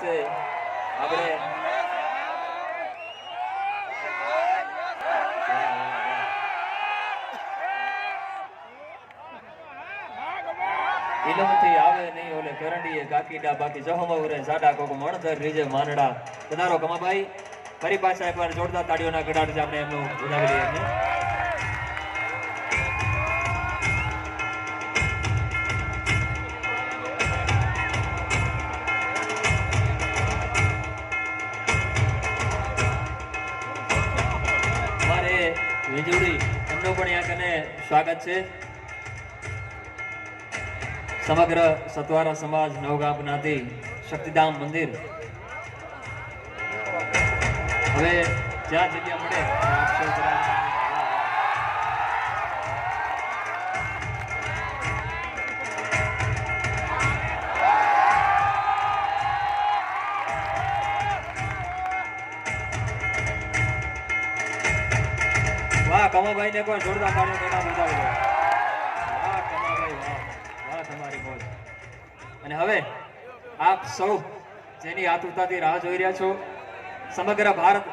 વખતે આપણે ઇલમથી આવે નહીં, ઓલે કરંડીએ કાકીડા બાકી ઉરે સાડા કોક મણધર રીજે માનડા તમારો કમાભાઈ, ફરી પાછા એકવાર જોરદાર તાળીઓના ગડાટ આપણે એમનું ઉજાવી લઈએ વીજળી એમનું પણ અહીંયા કને સ્વાગત છે. સમગ્ર સતવારા સમાજ નવગામ જ્ઞાતિ શક્તિધામ મંદિર. હવે જ્યાં જગ્યા મળે વાહ કમાભાઈ ને કોઈ જોરદાર તાળીઓ પેટા બજાવી દો વાહ, કમાભાઈ વાહ તમારી બોલ. અને હવે આપ સૌ જેની આતુરતાથી રાહ જોઈ રહ્યા છો, સમગ્ર ભારત